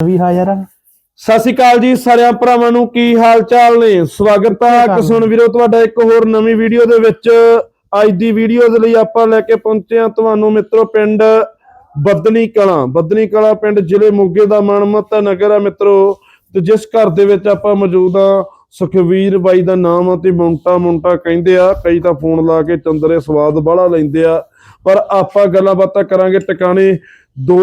ਵੀ ਹਾਜ਼ਰ ਆ ਸਤਿ ਸ਼੍ਰੀ ਅਕਾਲ ਜੀ ਸਾਰਿਆਂ ਭਰਾਵਾਂ ਨੂੰ ਕੀ ਹਾਲ ਚਾਲ ਨੇ? ਸਵਾਗਤ ਹੈ ਕਿਸਾਨ ਵੀਰੋ ਤੁਹਾਡਾ ਇੱਕ ਹੋਰ ਨਵੀਂ ਵੀਡੀਓ ਦੇ ਵਿੱਚ। ਅੱਜ ਦੀ ਵੀਡੀਓ ਦੇ ਲਈ ਆਪਾਂ ਲੈ ਕੇ ਪਹੁੰਚੇ ਹਾਂ ਤੁਹਾਨੂੰ ਮਿੱਤਰੋ ਪਿੰਡ ਬੱਦਨੀ ਕਲਾਂ। ਬੱਦਨੀ ਕਲਾਂ ਪਿੰਡ ਜ਼ਿਲ੍ਹੇ ਮੋਗੇ ਦਾ ਮਨਮਤ ਨਗਰ ਹੈ ਮਿੱਤਰੋ। ਤੇ ਜਿਸ ਘਰ ਦੇ ਵਿੱਚ ਆਪਾਂ ਮੌਜੂਦ ਆ ਸੁਖਵੀਰ ਬਾਈ ਦਾ ਨਾਮ ਆ ਤੇ ਮੁੰਟਾ ਮੁੰਟਾ ਕਹਿੰਦੇ ਆ। ਕਈ ਤਾਂ ਫੋਨ ਲਾ ਕੇ ਚੰਦਰੇ ਸਵਾਦ ਬਾਹਲਾ ਲੈਂਦੇ ਆ। ਪਰ ਆਪਾਂ ਗੱਲਾਂ ਬਾਤਾਂ ਕਰਾਂਗੇ ਟਿਕਾਣੇ। ਦੋ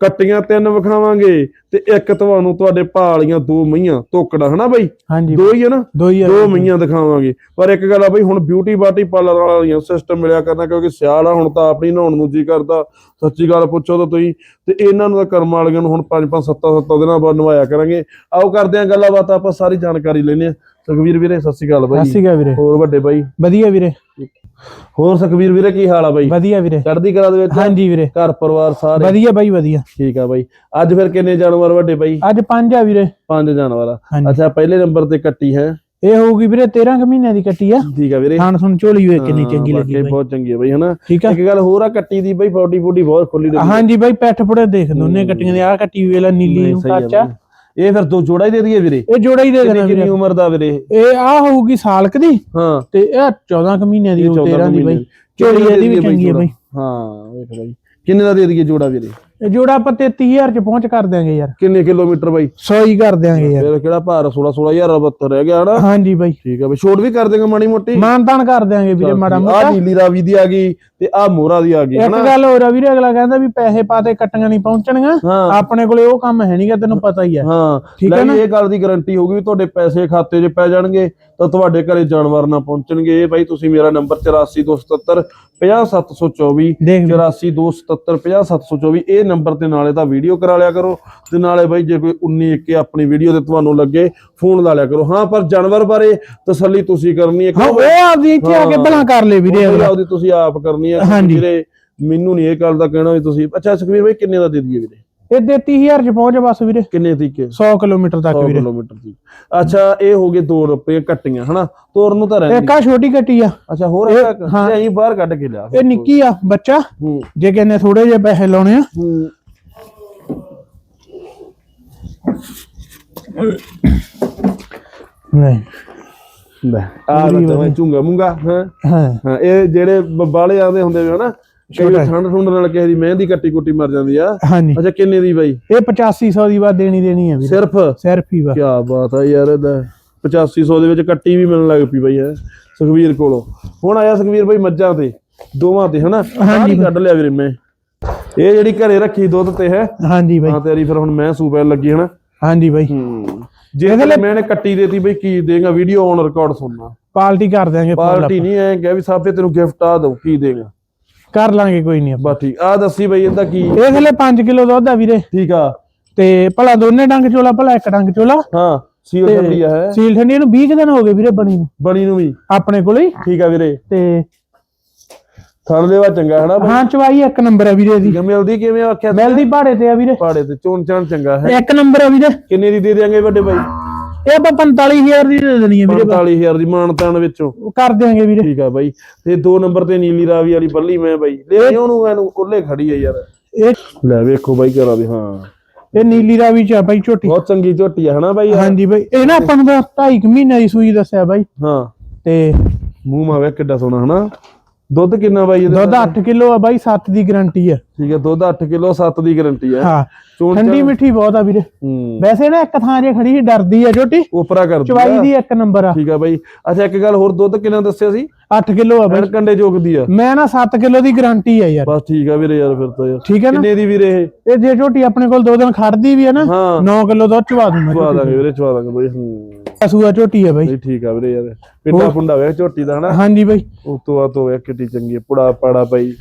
ਕੱਟੀਆਂ ਤਿੰਨ ਵਿਖਾਵਾਂਗੇ ਤੇ ਇੱਕ ਤੁਹਾਨੂੰ ਤੁਹਾਡੇ ਭਾਲੀਆਂ ਦੋ ਮਈਆਂ ਤੋਕੜਾ ਹਨਾ ਬਾਈ? ਹਾਂਜੀ। ਦੋ ਹੀ ਹੈ ਨਾ? ਦੋ ਮਈਆਂ ਦਿਖਾਵਾਂਗੇ। ਪਰ ਇੱਕ ਗੱਲ ਆ ਬਈ ਹੁਣ ਬਿਊਟੀ ਬਾਟੀ ਪਾਰਲਰ ਵਾਲੀਆਂ ਸਿਸਟਮ ਮਿਲਿਆ ਕਰਨਾ ਕਿਉਂਕਿ ਸਿਆਲ ਆ ਹੁਣ ਤਾਂ ਆਪਣੀ ਨਹਾਉਣ ਨੂੰ ਜੀ ਕਰਦਾ। ਸੱਚੀ ਗੱਲ ਪੁੱਛੋ ਤਾਂ ਤੁਸੀਂ ਤੇ ਇਹਨਾਂ ਨੂੰ ਤਾਂ ਕਰਮ ਵਾਲੀਆਂ ਨੂੰ ਹੁਣ 5 5 7 7 ਦਿਨਾਂ ਬਾਅਦ ਨਵਾਇਆ ਕਰਾਂਗੇ। ਆਓ ਕਰਦੇ ਆਂ ਗੱਲਾਂ ਬਾਤਾਂ ਆਪਾਂ ਸਾਰੀ ਜਾਣਕਾਰੀ ਲੈਨੇ ਆ ਸੁਖਵੀਰ ਵੀਰੇ ਸਤਿ ਸ਼੍ਰੀ ਅਕਾਲ ਬਾਈ। ਸਤਿ ਸ਼੍ਰੀ ਅਕਾਲ ਵੀਰੇ। ਹੋਰ ਵੱਡੇ ਬਾਈ। ਵਧੀਆ ਵੀਰੇ। ਹੋਰ ਸੁਖਵੀਰ ਵੀਰੇ ਕੀ ਹਾਲ ਆ ਬਾਈ? ਵਧੀਆ ਵੀਰੇ। ਚੜ੍ਹਦੀ ਕਲਾ ਦੇ ਵਿੱਚ? ਹਾਂਜੀ ਵੀਰੇ। ਘਰ ਪਰਿਵਾਰ ਸਾਰੇ? ਵਧੀਆ ਬਾਈ ਵਧੀਆ। ਠੀਕ ਆ ਬਾਈ। ਅੱਜ ਫਿਰ ਕਿੰਨੇ ਜਾਨਵਰ ਵੱਡੇ ਬਾਈ? ਅੱਜ ਪੰਜ ਆ ਵੀਰੇ। ਪੰਜ ਜਾਨਵਰ ਆ। ਅੱਛਾ ਪਹਿਲੇ ਨੰਬਰ ਤੇ ਕੱਟੀ ਹੈ। ਇਹ ਹੋਊਗੀ ਵੀਰੇ 13 ਕੁ ਮਹੀਨਿਆਂ ਦੀ ਕੱਟੀ ਆ। ਠੀਕ ਆ ਵੀਰੇ। ਖਾਣ ਸੁਣ ਝੋਲੀ ਹੋਏ ਕਿੰਨੀ ਹਾਂ, ਚੰਗੀ ਲੱਗੀ ਬਾਈ ਬਹੁਤ ਚੰਗੀ ਹੈ ਬਾਈ ਹਨਾ? ਠੀਕ ਆ। ਇੱਕ ਗੱਲ ਹੋਰ ਆ ਕੱਟੀ ਦੀ ਬਾਈ ਬੋਡੀ ਬੋਡੀ ਬਹੁਤ ਖੁੱਲੀ ਲੱਗੀ ਹਾਂਜੀ ਬਾਈ ਪੈਠ ਪੁੜੇ ਦੇਖ ਦੋਨੇ ਕੱਟੀਆਂ ਦੇ ਆ ਕੱਟੀ ਵੇਲਾ ਨੀਲੀ ਨੂੰ ਆ ਕੱਚਾ। ਇਹ ਫਿਰ ਦੋ ਜੋੜਾ ਹੀ ਦੇ ਦਈਏ ਵੀਰੇ। ਇਹ ਜੋੜਾ ਹੀ ਦੇ ਦੇਣਾ ਕਿੰਨੀ ਵੀਰੇ। ਕਿੰਨੀ ਉਮਰ ਦਾ ਵੀਰੇ ਇਹ? ਆ ਹੋਊਗੀ ਸਾਲਕ ਦੀ ਹਾਂ। ਤੇ ਇਹ 14 ਕੁ ਮਹੀਨਿਆਂ ਦੀ ਇਹ ਹੋਊ 14 13 ਦੀ ਮਹੀਨੇ ਬਾਈ। ਦੀ। ਝੋਲੀ ਕਿੰਨੇ ਦਾ ਇਹਦੀ ਵੀ ਚੰਗੀ ਹੈ? ਬਾਈ। ਹਾਂ ਵੇਖ ਬਾਈ ਕਿੰਨੇ ਦਾ ਦੇ ਦਈਏ ਜੋੜਾ ਵੀਰੇ? ਇਹ ਜੋੜਾ ਆਪਾਂ 33000 ਚ ਪਹੁੰਚ ਕਰ ਦਿਆਂਗੇ ਯਾਰ। ਕਿੰਨੇ ਕਿਲੋਮੀਟਰ ਬਾਈ? 100 ਹੀ ਕਰ ਦਿਆਂਗੇ ਯਾਰ। ਫਿਰ ਕਿਹੜਾ ਭਾਰ? 16 16000 72 ਰਹਿ ਗਿਆ ਹਨਾ? ਹਾਂਜੀ ਬਾਈ। ਠੀਕ ਆ ਬਾਈ। ਛੋਟ ਵੀ ਕਰ ਦੇਗਾ ਮਾੜੀ ਮੋਟੀ? ਮਾਨਤਾਨ ਕਰ ਦਿਆਂਗੇ ਵੀਰੇ ਮਾੜਾ ਆ। ਮੋਟਾ। ਨੀਲੀ ਰਾਵੀ ਦੀ ਆ ਗਈ ਤੇ ਆ ਮੋਰਾ ਦੀ ਆ ਗਈ ਇੱਕ ਗੱਲ ਹੋਰ ਆ ਵੀਰੇ ਅਗਲਾ ਕਹਿੰਦਾ ਵੀ ਪੈਸੇ ਪਾਤੇ ਕੱਟੀਆਂ ਨਹੀਂ ਪਹੁੰਚਣਗੀਆਂ ਹਾਂ। ਆਪਣੇ ਕੋਲੇ ਉਹ ਕੰਮ ਹੈ ਨਹੀਂਗਾ ਤੈਨੂੰ ਪਤਾ ਹੀ ਹੈ ਹਾਂ। ਠੀਕ ਹੈ ਨਾ? ਇਹ ਗੱਲ ਦੀ ਗਾਰੰਟੀ ਹੋਊਗੀ ਵੀ ਤੁਹਾਡੇ ਪੈਸੇ ਖਾਤੇ 'ਚ ਪੈ ਜਾਣਗੇ ਤਾਂ ਤੁਹਾਡੇ ਘਰੇ ਜਾਨਵਰ ਨਾ ਪਹੁੰਚਣਗੇ। ਇਹ ਬਾਈ ਤੁਸੀਂ ਮੇਰਾ ਨੰਬਰ 8427 50724 ਦੇਖ ਵੀਰੇ, 8427 50724 ਇਹ ਨੰਬਰ ਤੇ ਨਾਲੇ ਤਾਂ ਵੀਡੀਓ ਕਰਾ ਲਿਆ ਕਰੋ ਤੇ ਨਾਲੇ ਬਾਈ ਜੇ ਕੋਈ 19 21 ਆਪਣੀ ਵੀਡੀਓ ਤੇ ਤੁਹਾਨੂੰ ਲੱਗੇ ਫੋਨ ਲਾ ਲਿਆ ਕਰੋ ਹਾਂ ਪਰ ਜਾਨਵਰ ਬਾਰੇ ਤਸੱਲੀ ਤੁਸੀਂ ਕਰਨੀ ਹੈ ਹਾਂ ਉਹ ਆਪਦੀ ਇੱਥੇ ਆ ਕੇ ਹਾਂ। ਭਲਾ ਕਰ ਲੈ ਵੀਰੇ ਅਗਲਾ ਉਹਦੀ ਤੁਸੀਂ ਆਪ ਕਰਨੀ ਹੈ। ਵੀਰੇ ਮੈਨੂੰ ਨਹੀਂ ਇਹ ਗੱਲ ਦਾ ਕਹਿਣਾ ਵੀ ਤੁਸੀਂ ਅੱਛਾ ਸੁਖਵੀਰ ਬਾਈ ਕਿੰਨੇ ਦਾ ਦੇ ਦਈਏ ਵੀਰੇ ਇਹ 33000 ਚ ਪਹੁੰਚ ਬਸ ਵੀਰੇ। ਕਿੰਨੇ ਤੀਕੇ 100 ਕਿਲੋਮੀਟਰ ਤੱਕ 100 ਵੀਰੇ। ਕਿਲੋਮੀਟਰ ਦੀ ਅੱਛਾ ਇਹ ਹੋ ਗਏ 2 ਰੁਪਏ ਕੱਟੀਆਂ ਹਨਾ? ਤੋਰਨ ਨੂੰ ਤਾਂ ਰਹਿੰਦੀ। ਇੱਕ ਆ ਛੋਟੀ ਕੱਟੀ ਆ। ਅੱਛਾ ਹੋਰ ਇਹ- ਇੱਕ ਹਾਂ। ਅਸੀਂ ਬਾਹਰ ਕੱਢ ਕੇ ਲਿਆ। ਇਹ ਨਿੱਕੀ ਆ ਬੱਚਾ। ਹੂੰ। ਜੇ ਕਹਿੰਦੇ ਥੋੜੇ ਜਿਹੇ ਪੈਸੇ ਲਾਉਣੇ ਆ। ਹੂੰ। ਨਹੀਂ। ਲੈ ਆ। ਤਾਂ ਚੁੰਗਾ ਮੁੰਗਾ ਹਾਂ? ਇਹ ਜਿਹੜੇ ਬਾਲੇ ਆਉਂਦੇ ਹੁੰਦੇ ਵੀ ਹਨਾ? ਵਾਰ ਠੰਡ ਠੁੰਡ ਨਾਲ ਕਿਸੇ ਦੀ ਮਹਿੰਦੀ ਕੱਟੀ ਕੁੱਟੀ ਮਰ ਜਾਂਦੀ ਆ। ਹਾਂਜੀ। ਅੱਛਾ ਕਿੰਨੇ ਦੀ ਬਾਈ? ਇਹ 8500 ਦੀ ਬਾਤ ਦੇਣੀ ਦੇਣੀ ਹੈ ਵੀਰੇ। ਸਿਰਫ? ਸਿਰਫ ਹੀ ਵਾ ਕੀ ਬਾਤ ਆ ਯਾਰ ਇਹਦਾ 8500 ਦੇ ਵਿੱਚ ਕੱਟੀ ਵੀ ਮਿਲਣ ਲੱਗ ਪਈ ਬਾਈ ਹੈ। ਸੁਖਵੀਰ ਕੋਲੋਂ। ਹੁਣ ਆਇਆ ਸੁਖਵੀਰ ਬਾਈ ਮੱਝਾਂ ਤੇ ਦੋਵਾਂ ਤੇ ਹਨਾ? ਹਾਂਜੀ ਕੱਢ ਲਿਆ ਵੀਰੇ ਮੈਂ। ਇਹ ਜਿਹੜੀ ਘਰੇ ਰੱਖੀ ਦੁੱਧ ਤੇ ਹੈ? ਹਾਂਜੀ ਬਾਈ। ਹਾਂ ਤੇਰੀ ਫਿਰ ਹੁਣ ਮੈਂ ਸੂਪੈ ਲੱਗੀ ਹਨਾ? ਹਾਂਜੀ ਬਾਈ। ਜੇ ਮੈਂ ਨੇ ਕੱਟੀ ਦੇਤੀ ਬਈ ਕੀ ਦੇਗਾ? ਵੀਡੀਓ ਔਨ ਰਿਕਾਰਡ ਸੁਣਨਾ। ਪਾਲਟੀ ਕਰ ਦਿਆਂਗੇ ਪਾਰਟੀ ਨਹੀਂ ਐ ਕਹਿ ਵੀ ਸਾਬੇ ਤੈਨੂੰ ਗਿਫਟ ਆ ਦਊ ਕੀ ਦੇਗਾ? ਕਰ ਲਾਂਗੇ ਕੋਈ ਨਹੀਂ ਬਸ ਠੀਕ ਆ ਦੱਸੀ ਬਈ ਇਹਦਾ ਕੀ? ਇਹ ਥਲੇ 5 ਕਿਲੋ ਦੁੱਧ ਆ ਵੀਰੇ। ਠੀਕ ਆ। ਤੇ ਭਲਾ ਦੋਨੇ ਡੰਗ ਚੋਲਾ ਭਲਾ ਇੱਕ ਡੰਗ ਚੋਲਾ। ਹਾਂ ਸੀਲ ਠੰਡੀ ਆ ਹੈ। ਸੀਲ ਠੰਡੀ ਨੂੰ 20 ਕੁ ਦਿਨ ਹੋ ਗਏ ਵੀਰੇ ਬਣੀ ਨੂੰ। ਬਣੀ ਨੂੰ ਵੀ। ਆਪਣੇ ਕੋਲੇ ਹੀ। ਠੀਕ ਆ ਵੀਰੇ। ਤੇ ਥਣ ਦੇ ਵਾ ਚੰਗਾ ਹਨਾ ਬਈ? ਹਾਂ ਚਵਾਈ ਇੱਕ ਨੰਬਰ ਆ ਵੀਰੇ ਦੀ ਮਿਲਦੀ ਕਿਵੇਂ ਆਖਿਆ ਮਿਲਦੀ ਭਾੜੇ ਤੇ ਆ ਵੀਰੇ। ਪਾੜੇ ਤੇ ਚੋਣ ਚਾਣ ਚੰਗਾ ਹੈ? ਇੱਕ ਨੰਬਰ ਆ ਵੀਰੇ। ਕਿੰਨੇ ਦੀ ਦੇ ਦਿਆਂਗੇ ਵੱਡੇ ਬਾਈ? ਇਹ ਆਪਾਂ 45000 ਦੀ ਦੇ ਦੇਣੀ ਆ ਵੀਰੇ 45000 ਦੀ ਮਾਨਤਾਨ ਵਿੱਚੋਂ। ਉਹ ਕਰ ਦਿਆਂਗੇ ਵੀਰੇ। ਠੀਕ ਆ ਬਾਈ। ਤੇ ਦੋ ਨੰਬਰ ਤੇ ਨੀਲੀ ਰਾਵੀ ਵਾਲੀ ਬੱਲੀ ਮੈਂ ਬਾਈ। ਲੈ ਉਹਨੂੰ ਇਹਨੂੰ ਕੁੱਲੇ ਖੜੀ ਆ ਯਾਰ। ਇਹ ਲੈ ਵੇਖੋ ਬਾਈ ਕਰਾ ਦੇ ਹਾਂ। ਇਹ ਨੀਲੀ ਰਾਵੀ ਚ ਆ ਬਾਈ ਝੋਟੀ। ਬਹੁਤ ਚੰਗੀ ਝੋਟੀ ਆ ਹਨਾ ਬਾਈ? ਹਾਂਜੀ ਬਾਈ। ਇਹ ਨਾ ਆਪਾਂ ਨੂੰ ਤਾਂ ਢਾਈ ਕੁ ਮਹੀਨਿਆਂ ਦੀ ਸੂਈ ਦੱਸਿਆ ਬਾਈ। ਹਾਂ। ਤੇ ਮੂੰਹ ਮਾਵੇ ਕਿੱਡਾ ਸੋਹਣਾ ਹਨਾ? ਦੁੱਧ ਕਿੰਨਾ ਬਾਈ ਇਹਦੇ ਦੁੱਧ 8 ਕਿਲੋ ਆ ਬਾਈ 7 ਦੀ ਗਾਰੰਟੀ ਆ। ਠੀਕ ਹੈ ਦੁੱਧ 8 ਕਿਲੋ 7 ਦੀ ਗਾਰੰਟੀ ਹੈ ਹਾਂ ਠੰਡੀ ਮਿੱਠੀ ਬਹੁਤ ਆ ਵੀਰੇ। ਵੈਸੇ ਨਾ ਇੱਕ ਥਾਂ ਜੇ ਖੜੀ ਸੀ ਡਰਦੀ ਆ ਝੋਟੀ ਉਪਰਾ ਕਰ ਚਵਾਈ ਦੀ ਇੱਕ ਨੰਬਰ ਆ। ਠੀਕ ਆ ਬਾਈ। ਅੱਛਾ ਇੱਕ ਗੱਲ ਹੋਰ ਦੁੱਧ ਕਿੰਨਾ ਦੱਸਿਆ ਸੀ? 8 ਕਿਲੋ ਆ ਬਾਈ। ਕੰਡੇ ਜੋਗਦੀ ਆ। ਮੈਂ ਨਾ 7 ਕਿਲੋ ਦੀ ਗਾਰੰਟੀ ਆ ਯਾਰ। ਬਸ ਠੀਕ ਆ ਵੀਰੇ ਯਾਰ ਫਿਰ ਤਾਂ ਯਾਰ। ਠੀਕ ਹੈ ਨਾ? ਕਿੰਨੇ ਦੀ ਵੀਰੇ ਇਹ? ਇਹ ਜੇ ਝੋਟੀ ਆਪਣੇ ਕੋਲ ਦੋ ਦਿਨ ਖੜਦੀ ਵੀ ਆ ਨਾ ਹਾਂ। 9 ਕਿਲੋ ਦੁੱਧ ਚਵਾ ਦੂੰ ਚਵਾ ਦਾਂਗੇ ਵੀਰੇ ਚਵਾ ਦਾਂਗੇ ਬਾਈ ਹੂੰ। ਸੂਆ ਝੋਟੀ ਆ ਬਾਈ। ਠੀਕ ਆ ਵੀਰੇ ਯਾਰ। ਪਿੰਡਾ ਪੁੰਡਾ ਵੇ ਝੋਟੀ ਦਾ ਹਨਾ? ਹਾਂਜੀ ਬਾਈ। ਉਸ ਤੋਂ ਬਾਅਦ ਹੋਇਆ ਕਿੱਡੀ ਚੰਗੀ ਪੁੜਾ ਪਾੜਾ ਪਈ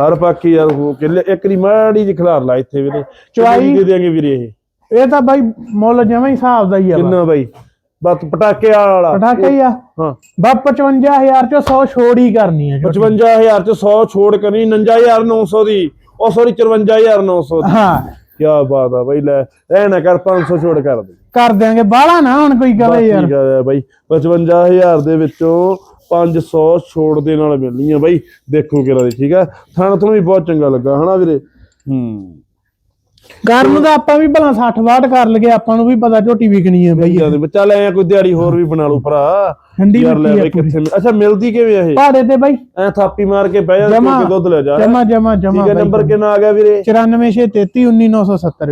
ਹਰ ਪਾਕੀ ਯਾਰ ਹੋ ਕੇ ਲੈ- ਇੱਕ ਦੀ ਮਾੜੀ ਜਿਹੀ ਖਿਲਾਰ ਲਾ ਇੱਥੇ ਵੀਰੇ। ਚਵਾਈ- ਦੀ ਦੇ ਦਿਆਂਗੇ ਵੀਰੇ ਇਹ? ਇਹ ਤਾਂ ਬਾਈ ਮੁੱਲ ਹੀ ਹਿਸਾਬ ਦਾ ਹੀ ਆ। ਕਿੰਨਾ ਬਾਈ? ਬਸ ਪਟਾਕੇ ਵਾਲਾ ਪਟਾਕੇ ਹੀ ਆ। ਹਾਂ। ਬਾ 55000 ਚੋਂ 100 ਛੋੜ ਹੀ ਕਰਨੀ ਆ ਝੋਟੀ। 55000 ਚ 100 ਛੋੜ ਕਰਨੀ 59900 ਦੀ। ਉਹ ਸੌਰੀ 54900 ਦੀ। ਹਾਂ। ਕੀ ਬਾਤ ਆ ਬਈ ਲੈ ਐ ਨਾ ਕਰ 500 ਛੋੜ ਕਰ ਦੇ। ਕਰ ਦਿਆਂਗੇ ਬਾਹਲਾ ਨਾ ਹੁਣ ਕੋਈ ਕਵੇ ਯਾਰ। ਠੀਕ ਆ ਬਾਈ 55000 ਦੇ ਵਿੱਚੋਂ 500 ਛੋੜ ਦੇ ਨਾਲ ਮਿਲਣੀ ਆ ਬਾਈ। ਦੇਖੋ ਕਿਰਾ ਦੀ ਠੀਕ ਆ? ਥਣ ਤੁਹਾਨੂੰ ਵੀ ਬਹੁਤ ਚੰਗਾ ਲੱਗਾ ਹਨਾ ਵੀਰੇ? ਹੂੰ। ਗਰਮ ਦਾ ਆਪਾਂ ਵੀ ਭਲਾ 60 ਵਾਟ ਕਰ ਲਗੇ ਆਪਾਂ ਨੂੰ ਵੀ ਪਤਾ ਝੋਟੀ ਵਿਕਣੀ ਹੈ ਬਈ। ਜਾਂਦੇ ਬੱਚਾ ਲੈ ਆ ਕੋਈ ਦਿਹਾੜੀ ਹੋਰ ਵੀ ਬਣਾ ਲਓ ਭਰਾ। ਠੰਡੀ ਯਾਰ ਲੈ ਮਿੱਟੀ ਬਈ ਹੈ ਪੂਰੀ। ਕਿੱਥੇ ਮਿਲ- ਅੱਛਾ ਮਿਲਦੀ ਕਿਵੇਂ ਆ ਇਹ? ਭਾੜੇ ਤੇ ਬਈ। ਐ ਥਾਪੀ ਮਾਰ ਕੇ ਬਹਿ ਜਾ ਜਮਾਂ। ਕੇ ਦੁੱਧ ਲੈ ਜਾ। ਜਮਾ ਜਮਾ ਜਮਾ ਠੀਕ ਹੈ ਨੰਬਰ ਕਿੰਨਾ ਆ ਗਿਆ ਵੀਰੇ? 94633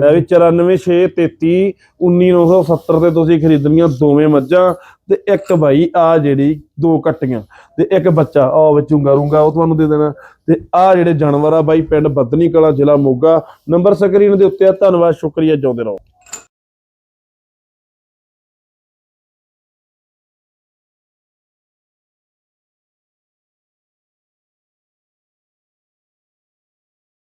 ਲੈ ਵੀ 94633 19970 ਤੇ ਤੁਸੀਂ ਖਰੀਦਣੀਆਂ ਦੋਵੇਂ ਮੱਝਾਂ ਤੇ ਇੱਕ ਭਾਈ ਆ ਜਿਹੜੀ ਦੋ ਕੱਟੀਆਂ ਤੇ ਇੱਕ ਬੱਚਾ ਆ ਵਿੱਚੋਂ ਗਰੂੰਗਾ ਉਹ ਤੁਹਾਨੂੰ ਦੇ ਦੇਣਾ। ਤੇ ਆ ਜਿਹੜੇ ਜਾਨਵਰ ਆ ਬਾਈ ਪਿੰਡ ਬੱਦਨੀ ਕਲਾ ਜ਼ਿਲ੍ਹਾ ਮੋਗਾ। ਨੰਬਰ ਸਕਰੀਨ ਦੇ ਉੱਤੇ ਆ ਧੰਨਵਾਦ ਸ਼ੁਕਰੀਆ ਜਿਉਂਦੇ ਰਹੋ।